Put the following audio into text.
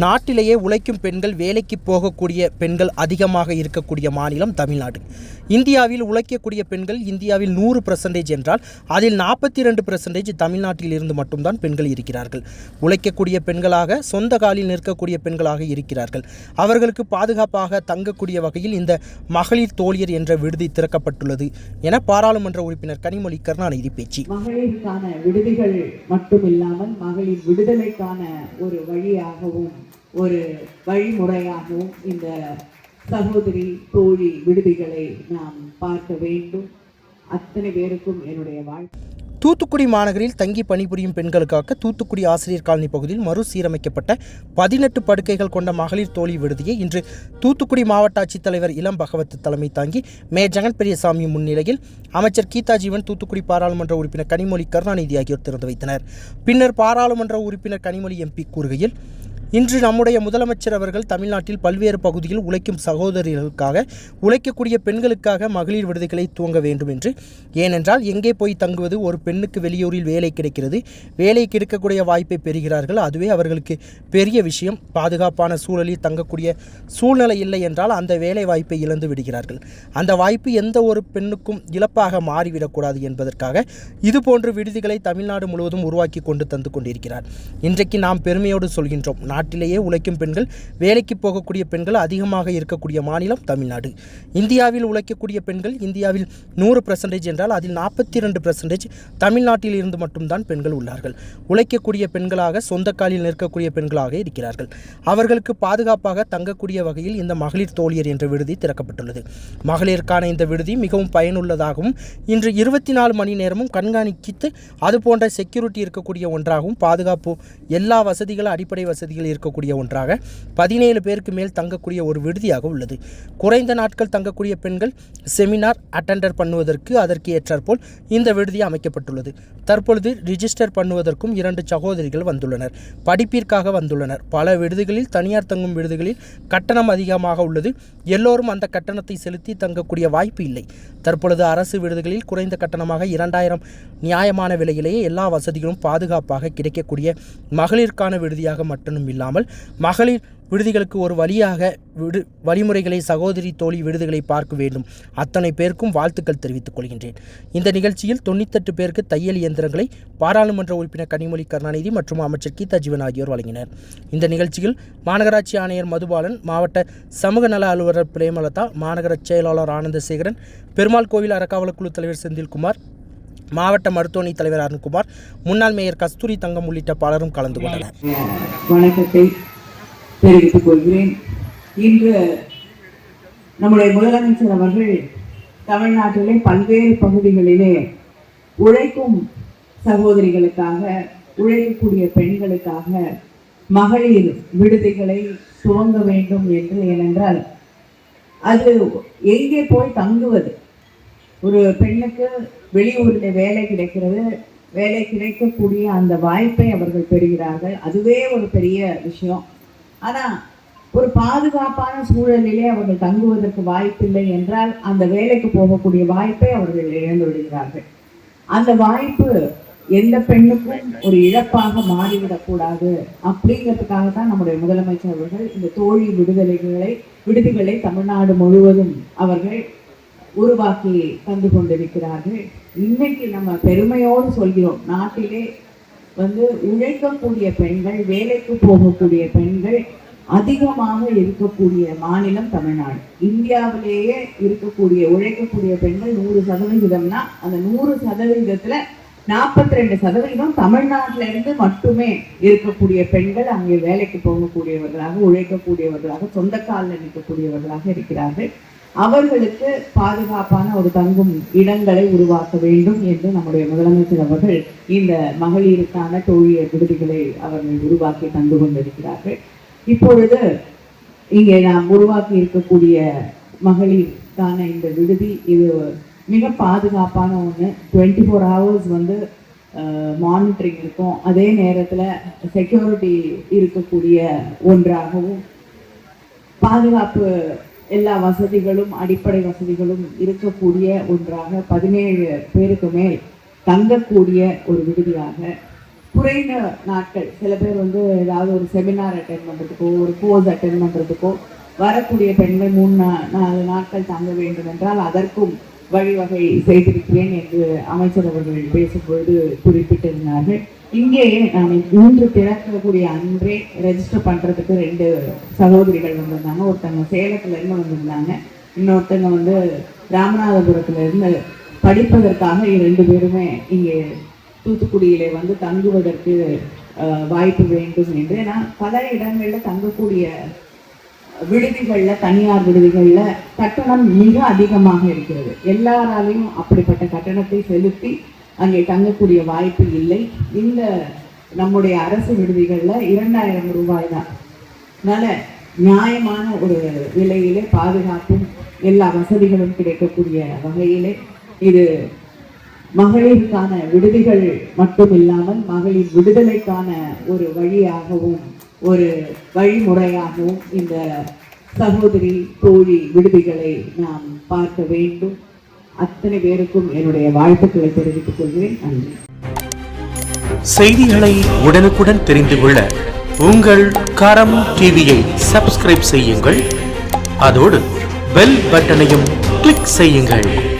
நாட்டிலேயே உழைக்கும் பெண்கள் வேலைக்கு போகக்கூடிய பெண்கள் அதிகமாக இருக்கக்கூடிய மாநிலம் தமிழ்நாடு. இந்தியாவில் உழைக்கக்கூடிய பெண்கள் இந்தியாவில் நூறு பர்சன்டேஜ் என்றால் அதில் நாற்பத்தி ரெண்டு பர்சன்டேஜ் தமிழ்நாட்டில் இருந்து மட்டும்தான் பெண்கள் இருக்கிறார்கள். உழைக்கக்கூடிய பெண்களாக சொந்த காலில் நிற்கக்கூடிய பெண்களாக இருக்கிறார்கள். அவர்களுக்கு பாதுகாப்பாக தங்கக்கூடிய வகையில் இந்த மகளிர் தோழியர் என்ற விடுதி திறக்கப்பட்டுள்ளது என பாராளுமன்ற உறுப்பினர் கனிமொழி கருணாநிதி பேச்சு. மகளிருக்கான விடுதிகள் மட்டுமில்லாமல் மகளிர் விடுதலைக்கான ஒரு வழியாகவும் ஒரு வழிமுறையாகவும் இந்த சகோதரி தோழி விடுதிகளை நாம் பார்க்க வேண்டும். அத்தனை பேருக்கும் என்னுடைய வாழ்க்கை தூத்துக்குடி மாநகரில் தங்கி பணிபுரியும் பெண்களுக்காக தூத்துக்குடி ஆசிரியர் காலனி பகுதியில் மறுசீரமைக்கப்பட்ட பதினெட்டு படுக்கைகள் கொண்ட மகளிர் தோழி விடுதியை இன்று தூத்துக்குடி மாவட்ட ஆட்சித்தலைவர் இளம் பகவத் தலைமை தாங்கி மே ஜெகன் பெரியசாமி முன்னிலையில் அமைச்சர் கீதா ஜீவன் தூத்துக்குடி பாராளுமன்ற உறுப்பினர் கனிமொழி கருணாநிதி ஆகியோர் திறந்து வைத்தனர். பின்னர் பாராளுமன்ற உறுப்பினர் கனிமொழி எம்பி கூறுகையில் இன்று நம்முடைய முதலமைச்சர் அவர்கள் தமிழ்நாட்டில் பல்வேறு பகுதியில் உழைக்கும் சகோதரிகளுக்காக உழைக்கக்கூடிய பெண்களுக்காக மகளிர் விடுதிகளை துவங்க வேண்டும் என்று. ஏனென்றால் எங்கே போய் தங்குவது? ஒரு பெண்ணுக்கு வெளியூரில் வேலை கிடைக்கிறது. வேலை கிடைக்கக்கூடிய வாய்ப்பை பெறுகிறார்கள். அதுவே அவர்களுக்கு பெரிய விஷயம். பாதுகாப்பான சூழலில் தங்கக்கூடிய சூழ்நிலை இல்லை என்றால் அந்த வேலை வாய்ப்பை இழந்து விடுகிறார்கள். அந்த வாய்ப்பு எந்த ஒரு பெண்ணுக்கும் இழப்பாக மாறிவிடக்கூடாது என்பதற்காக இதுபோன்ற விடுதிகளை தமிழ்நாடு முழுவதும் உருவாக்கி கொண்டு தந்து கொண்டிருக்கிறார். இன்றைக்கு நாம் பெருமையோடு சொல்கின்றோம் நாட்டிலேயே உழைக்கும் பெண்கள் வேலைக்கு போகக்கூடிய பெண்கள் அதிகமாக இருக்கக்கூடிய மாநிலம் தமிழ்நாடு. இந்தியாவில் உழைக்கக்கூடிய பெண்கள் இந்தியாவில் நூறு பர்சன்டேஜ் என்றால் அதில் நாற்பத்தி ரெண்டு பர்சன்டேஜ் தமிழ்நாட்டில் இருந்து மட்டும்தான் பெண்கள் உள்ளார்கள். உழைக்கக்கூடிய பெண்களாக சொந்த காலில் நிற்கக்கூடிய பெண்களாக இருக்கிறார்கள். அவர்களுக்கு பாதுகாப்பாக தங்கக்கூடிய வகையில் இந்த மகளிர் தோழியர் என்ற விடுதி திறக்கப்பட்டுள்ளது. மகளிருக்கான இந்த விடுதி மிகவும் பயனுள்ளதாகவும் இன்று இருபத்தி நாலு மணி நேரமும் கண்காணித்து அதுபோன்ற செக்யூரிட்டி இருக்கக்கூடிய ஒன்றாகவும் பாதுகாப்பு எல்லா வசதிகள் அடிப்படை வசதிகள் இருக்கக்கூடிய ஒன்றாக பதினேழு பேருக்கு மேல் தங்கக்கூடிய ஒரு விடுதியாக உள்ளது. குறைந்த நாட்கள் தங்கக்கூடிய பெண்கள் செமினார் அட்டெண்டர் பண்ணுவதற்கு அதற்கு ஏற்றாற்போல் இந்த விடுதி அமைக்கப்பட்டுள்ளது. தற்பொழுது ரிஜிஸ்டர் பண்ணுவதற்கும் இரண்டு சகோதரிகள் வந்துள்ளனர். படிப்பிற்காக வந்துள்ளனர். பல விடுதிகளில் தனியார் தங்கும் விடுதிகளில் கட்டணம் அதிகமாக உள்ளது. எல்லோரும் அந்த கட்டணத்தை செலுத்தி தங்கக்கூடிய வாய்ப்பு இல்லை. தற்பொழுது அரசு விடுதிகளில் குறைந்த கட்டணமாக இரண்டாயிரம் நியாயமான விலையிலேயே எல்லா வசதிகளும் பாதுகாப்பாக கிடைக்கக்கூடிய மகளிருக்கான விடுதியாக மட்டும் இல்லாமல் மகளிர் விடுதிகளுக்கு ஒரு வழியாக விடு வழிமுறைகளை சகோதரி தோழி விடுதிகளை பார்க்க வேண்டும். அத்தனை பேருக்கும் வாழ்த்துக்கள் தெரிவித்துக் கொள்கின்றேன். இந்த நிகழ்ச்சியில் தொண்ணூத்தெட்டு பேருக்கு தையல் இயந்திரங்களை பாராளுமன்ற உறுப்பினர் கனிமொழி கருணாநிதி மற்றும் அமைச்சர் கீதா ஜீவன் ஆகியோர் வழங்கினர். இந்த நிகழ்ச்சியில் மாநகராட்சி ஆணையர் மதுபாலன் மாவட்ட சமூக நல அலுவலர் பிரேமலதா மாநகர செயலாளர் ஆனந்தசேகரன் பெருமாள் கோவில் அறக்காவலர் குழு தலைவர் செந்தில்குமார் மாவட்ட மருத்துவமனை தலைவர் அருண்குமார் முன்னாள் மேயர் கஸ்தூரி தங்கம் உள்ளிட்ட பலரும் கலந்து கொண்டனர். வணக்கத்தை தெரிவித்துக் கொள்கிறேன். இன்று நம்முடைய முதலமைச்சர் அவர்கள் தமிழ்நாட்டிலே பல்வேறு பகுதிகளிலே உழைக்கும் சகோதரிகளுக்காக உழைக்கக்கூடிய பெண்களுக்காக மகளிர் விடுதிகளை துவங்க வேண்டும் என்று ஏனென்றால் அது எங்கே போய் தங்குவது? ஒரு பெண்ணுக்கு வெளியூரில் வேலை கிடைக்கிறது வேலை கிடைக்கக்கூடிய அந்த வாய்ப்பை அவர்கள் பெறுகிறார்கள். அதுவே ஒரு பெரிய விஷயம். ஆனால் ஒரு பாதுகாப்பான சூழலிலே அவர்கள் தங்குவதற்கு வாய்ப்பில்லை என்றால் அந்த வேலைக்கு போகக்கூடிய வாய்ப்பை அவர்கள் இழந்து விடுகிறார்கள் அந்த வாய்ப்பு எந்த பெண்ணுக்கும் ஒரு இழப்பாக மாறிவிடக்கூடாது அப்படிங்கிறதுக்காக தான் நம்முடைய முதலமைச்சர் அவர்கள் இந்த தோழி விடுதலைகளை விடுதிகளை தமிழ்நாடு முழுவதும் அவர்கள் உருவாக்கி தந்து கொண்டிருக்கிறார்கள். இன்னைக்கு நம்ம பெருமையோடு சொல்கிறோம். நாட்டிலே வந்து உழைக்கக்கூடிய பெண்கள் வேலைக்கு போகக்கூடிய பெண்கள் அதிகமாக இருக்கக்கூடிய மாநிலம் தமிழ்நாடு. இந்தியாவிலேயே இருக்கக்கூடிய உழைக்கக்கூடிய பெண்கள் நூறு சதவிகிதம்னா அந்த நூறு சதவிகிதத்துல நாற்பத்தி ரெண்டு சதவிகிதம் தமிழ்நாட்டில இருந்து மட்டுமே இருக்கக்கூடிய பெண்கள் அங்கே வேலைக்கு போகக்கூடியவர்களாக உழைக்கக்கூடியவர்களாக சொந்த காலில் நிற்கக்கூடியவர்களாக இருக்கிறார்கள். அவர்களுக்கு பாதுகாப்பான ஒரு தங்கும் இடங்களை உருவாக்க வேண்டும் என்று நம்முடைய முதலமைச்சர் அவர்கள் இந்த மகளிருக்கான தோழியர் விடுதிகளை அவர்கள் உருவாக்கி தந்து கொண்டிருக்கிறார்கள். இப்பொழுது இங்கே நாம் உருவாக்கி இருக்கக்கூடிய மகளிருக்கான இந்த விடுதி இது மிக பாதுகாப்பான ஒன்று டுவெண்ட்டி ஃபோர் ஹவர்ஸ் வந்து மானிட்டரிங் இருக்கும். அதே நேரத்தில் செக்யூரிட்டி இருக்கக்கூடிய ஒன்றாகவும் பாதுகாப்பு எல்லா வசதிகளும் அடிப்படை வசதிகளும் இருக்கக்கூடிய ஒன்றாக பதினேழு பேருக்கு மேல் தங்கக்கூடிய ஒரு விடுதியாக குறைந்த நாட்கள் சில பேர் வந்து ஏதாவது ஒரு செமினார் அட்டன் பண்ணுறதுக்கோ ஒரு கோர்ஸ் அட்டன் பண்ணுறதுக்கோ வரக்கூடிய பெண்கள் மூணு நாலு நாட்கள் தங்க வேண்டும் என்றால் அதற்கும் வழிவகை செய்திருக்கிறேன் என்று அமைச்சர் அவர்கள் பேசும்பொழுது குறிப்பிட்டிருந்தார்கள். இங்கேயே நான் மூன்று திறக்கக்கூடிய அன்றே ரெஜிஸ்டர் பண்ணுறதுக்கு ரெண்டு சகோதரிகள் வந்திருந்தாங்க. ஒருத்தங்க சேலத்துலேருந்து வந்திருந்தாங்க. இன்னொருத்தங்க வந்து ராமநாதபுரத்துலேருந்து படிப்பதற்காக ரெண்டு பேருமே இங்கே தூத்துக்குடியிலே வந்து தங்குவதற்கு வாய்ப்பு வேண்டும் என்று. ஏன்னா பல இடங்களில் தங்கக்கூடிய விடுதிகளில் தனியார் விடுதிகளில் கட்டணம் மிக அதிகமாக இருக்கிறது. எல்லாராலையும் அப்படிப்பட்ட கட்டணத்தை செலுத்தி அங்கே தங்கக்கூடிய வாய்ப்பு இல்லை. இந்த நம்முடைய அரசு விடுதிகளில் இரண்டாயிரம் ரூபாய் தான். அதனால் நியாயமான ஒரு விலையிலே பாதுகாப்பும் எல்லா வசதிகளும் கிடைக்கக்கூடிய வகையிலே இது மகளிருக்கான விடுதிகள் மட்டும் இல்லாமல் மகளிர் விடுதலைக்கான ஒரு வழியாகவும் ஒரு வழிமுறையாகவும் இந்த சகோதரி தோழி விடுதிகளை நாம் பார்க்க வேண்டும். அத்தனை பேருக்கும் என்னுடைய வாழ்த்துக்களை தெரிவித்துக் கொள்கிறேன். நன்றி. செய்திகளை உடனுக்குடன் தெரிந்து கொள்ள உங்கள் கரம் டிவியை சப்ஸ்கிரைப் செய்யுங்கள். அதோடு பெல் பட்டனையும் கிளிக் செய்யுங்கள்.